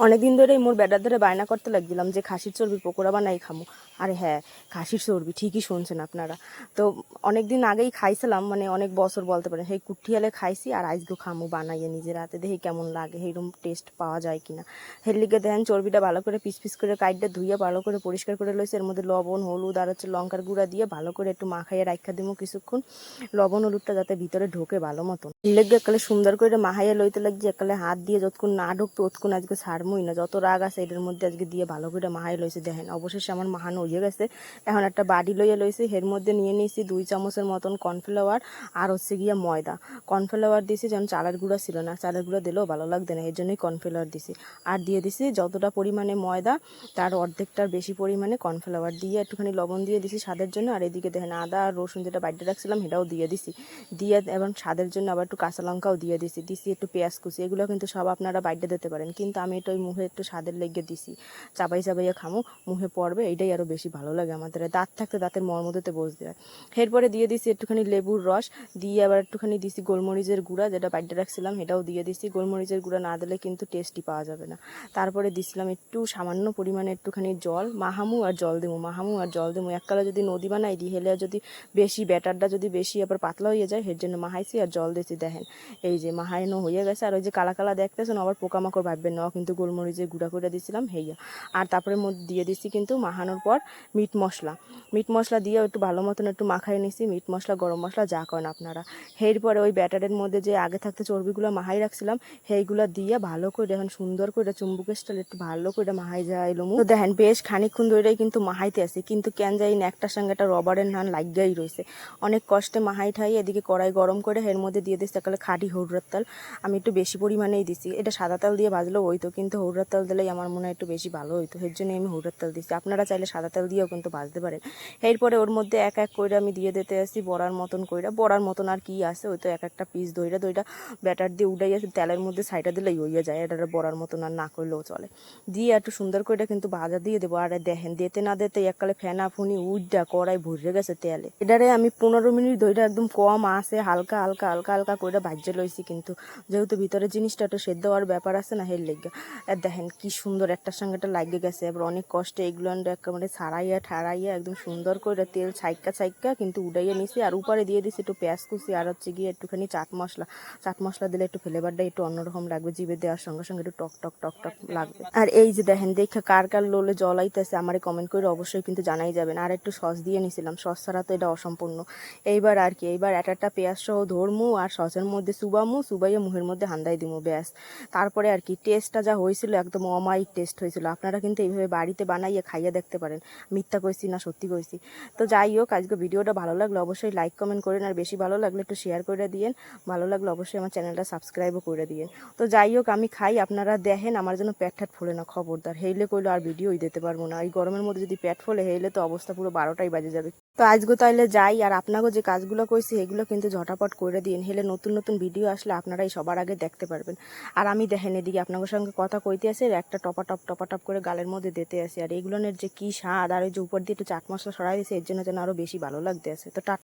অনেকদিন ধরেই মোর বেটার ধরে বায়না করতে লাগছিলাম যে খাসির চর্বি পকোড়া বানাই খামো। আরে হ্যাঁ খাসির চর্বি, ঠিকই শুনছেন আপনারা। তো অনেক দিন আগেই খাইছিলাম মানে অনেক বছর বলতে পারেন, সেই কুঠিয়ালে খাইছি আর আজকেও খামু বানাইয়ে নিজের হাতে, দেখি কেমন লাগে, সেইরকম টেস্ট পাওয়া যায় কিনা। হের লিগে দেখেন চর্বিটা ভালো করে পিস পিস করে কাইটটা ধুইয়ে ভালো করে পরিষ্কার করে লইছে, এর মধ্যে লবণ, হলুদ আর হচ্ছে লঙ্কার গুঁড়া দিয়ে ভালো করে একটু মাখাইয়ে রাখা দিব কিছুক্ষণ। লবণ, হলুদটা যাতে ভিতরে ঢোকে ভালো মতন। লেগে একালে সুন্দর করে মাহাইয়া লইতে লাগছে একালে হাত দিয়ে যতক্ষণ না ঢুকবে ততক্ষণ আজকে ছাড়মই না, যত রাগ আছে এটার মধ্যে আজকে দিয়ে ভালো করে মাহাই লইছে, দেখেন অবশেষে আমার মাহানো হয়ে গেছে। এখন একটা বাড়ি লইয়ে লইছি এর মধ্যে নিয়ে নিয়েছি দুই চামচের মতন কর্নফ্লাওয়ার আর হচ্ছে গিয়া ময়দা। কর্নফ্লাওয়ার দিয়েছি যেমন চালের গুঁড়া ছিল না, চালের গুঁড়া দিলেও ভালো লাগবে না, এর জন্যই কর্নফ্লাওয়ার দিছি। আর দিয়ে দিছি যতটা পরিমাণে ময়দা, তার অর্ধেকটার বেশি পরিমাণে কর্নফ্লাওয়ার। দিয়ে একটুখানি লবণ দিয়ে দিছি স্বাদের জন্য, আর এদিকে দেখেন আদা আর রসুন যেটা বাড়িতে রাখছিলাম, সেটাও দিয়ে দিছি। দিয়ে এবং স্বাদের জন্য আবার একটু কাঁচা লঙ্কাও দিয়ে দিছি দিছি একটু পেঁয়াজ কুচি, এগুলো কিন্তু সব আপনারা বাইরে দিতে পারেন। কিন্তু আমি এটা ওই মুখে একটু স্বাদের লেগে দিছি। চাবাই চাবাইয়া খামো, মুখে পড়বে এটাই আরও বেশি ভালো লাগে আমাদের। দাঁত থাকতে দাঁতের মর্মদতে বসতে হয় এরপরে দিয়ে দিছি একটুখানি লেবুর রস, দিয়ে আবার একটুখানি দিছি গোলমরিচের গুঁড়া, যেটা বাইরে রাখছিলাম, সেটাও দিয়ে দিছি। গোলমরিচের গুঁড়া না দিলে কিন্তু টেস্টি পাওয়া যাবে না। তারপরে দিছিলাম একটু সামান্য পরিমাণে একটুখানি জল, মাহামু আর জল দেবো মাহামু আর জল দেবো এককালে যদি নদী বানাই দিই, হেলে যদি বেশি, ব্যাটারটা যদি বেশি আবার পাতলা হয়ে যায় এর জন্য মাহাইছি আর জল দিয়েছি দেখেন। এই যে মাহাইনো হয়ে গেছে, আর ওই যে কালা কালা দেখতেছেন, আবার পোকামাকড় ভাববেন না, কিন্তু গোলমরিচের গুঁড়া করে দিয়েছিলাম হেইয়া। আর তারপরে দিয়ে দিচ্ছি কিন্তু মাহানোর পর মিট মশলা। মিট মশলা দিয়ে একটু ভালো মতন একটু মাখাই নিছি। মিট মশলা, গরম মশলা, যা করেন আপনারা। এরপরে ওই ব্যাটারের মধ্যে যে আগে থাকতে চর্বিগুলো মাহাই রাখছিলাম, সেইগুলো দিয়ে ভালো করে এখন সুন্দর করে চুম্বুকের স্টাইল একটু ভালো করে মাহাই যায় লমু। তো দেখেন, বেশ খানিকক্ষণ ধরেই কিন্তু মাহাইতে আছে কিন্তু কেন যাই একটার সঙ্গে একটা রবারের নান লাগিয়াই রয়েছে অনেক কষ্টে মাহাই ঠাই, এদিকে কড়াই গরম করে এর মধ্যে দিয়ে দিচ্ছি সকালে খাঁটি হৌড়ার তাল। আমি একটু বেশি পরিমাণেই দিছি। এটা সাদা তাল দিয়ে ভাজলেও হইতো, কিন্তু হৌড়ার তাল দিলেই আমার মনে হয় একটু বেশি ভালো হইতো। এর জন্য আমি হৌড়ার তাল দিচ্ছি আপনারা চাইলে সাদা তেল দিয়েও কিন্তু ভাজতে পারেন এরপরে ওর মধ্যে এক এক করে আমি দিয়ে দিতে আসি বড়ার মতন কইরা। বড়ার মতন আর কি আছে, ওই তো এক একটা পিস দইটা দইটা ব্যাটার দিয়ে উঠাই আছে তেলের মধ্যে সাইডা দিলেই হইয়া যায়, এটা বড়ার মতন আর না করলেও চলে। দিয়ে একটু সুন্দর করে কিন্তু ভাজা দিয়ে দেবো। আর দেখেন, দিতে না দিতে এককালে ফেনা ফুনি উড্ডা কড়াই ভরে গেছে তেলে। এটারে আমি পনেরো মিনিট দইটা একদম কম আসে হালকা হালকা হালকা হালকা করে ভাজ্যে লইছি কিন্তু। যেহেতু ভিতরে জিনিসটা একটু সেদ্ধ হওয়ার ব্যাপার আছে না, হের লেগে। আর দেখেন কি সুন্দর একটার সঙ্গে একটা লাগে গেছে, এবার অনেক কষ্টে এগুলো একেবারে ছাড়াইয়া, ঠাড়াইয়া একদম সুন্দর করে তেল ছাইক্কা ছাইক্কা কিন্তু উড়াইয়া নিছি আর উপরে দিয়ে দিছি একটু পেঁয়াজ কুচি আর হচ্ছে গিয়ে একটুখানি চাট মশলা। চাট মশলা দিলে একটু ফ্লেভারটা একটু অন্যরকম লাগবে, জিভে দেওয়ার সঙ্গে সঙ্গে একটু টক টক টক টক লাগবে। আর এই যে দেখেন, দেখে কার কার লোলে জল আইতেছে আমারে কমেন্ট করে অবশ্যই কিন্তু জানাই যাবেন। আর একটু সস দিয়ে নিছিলাম, সস ছাড়া তো এটা অসম্পূর্ণ। এইবার আর কি, এইবার এক একটা পেঁয়াজ সহ ধরমু আর সসের মধ্যে সুবামু সুবাইয়া মুখের মধ্যে হান্দাই দিমু, ব্যাস। তারপরে আর কি টেস্টটা যা হয়েছিল একদম অমায়িক টেস্ট হয়েছিল আপনারা কিন্তু এইভাবে বাড়িতে বানাইয়ে খাইয়ে দেখতে পারেন। মিথ্যা কইছি না সত্যি কইছি। তো যাই হোক, আজকে ভিডিওটা ভালো লাগলে অবশ্যই লাইক কমেন্ট করেন। আর বেশি ভালো লাগলে একটু শেয়ার করে দিয়েন। ভালো লাগলে অবশ্যই আমার চ্যানেলটা সাবস্ক্রাইবও করে দিয়েন। তো যাই হোক, আমি খাই, আপনারা দেখেন, আমার যেন প্যাট ঠ্যাট ফোলে না, খবরদার। হেইলে কইলে আর ভিডিওই দিতে পারব না। এই গরমের মধ্যে যদি প্যাট ফোলে, হেইলে তো অবস্থা পুরো বারোটাই বাজে যাবে। তো আজকে তাইলে যাই, আর আপনাকেও যে কাজগুলো করছি এগুলো কিন্তু ঝটাপট করে দিন হেলে নতুন নতুন ভিডিও আসলে আপনারাই সবার আগে দেখতে পারবেন। আর আমি দেখেন এদিকে আপনাদের সঙ্গে কথা কইতে আসি, আর একটা টপা টপ টপা টপ করে গালের মধ্যে দিতে আসি। আর এগুলোর যে কী স্বাদ, আর ওই যে উপর দিয়ে একটু চাট মশলা সরাই দিয়েছে, এর জন্য যেন আরও বেশি ভালো লাগতে আসে। তো টা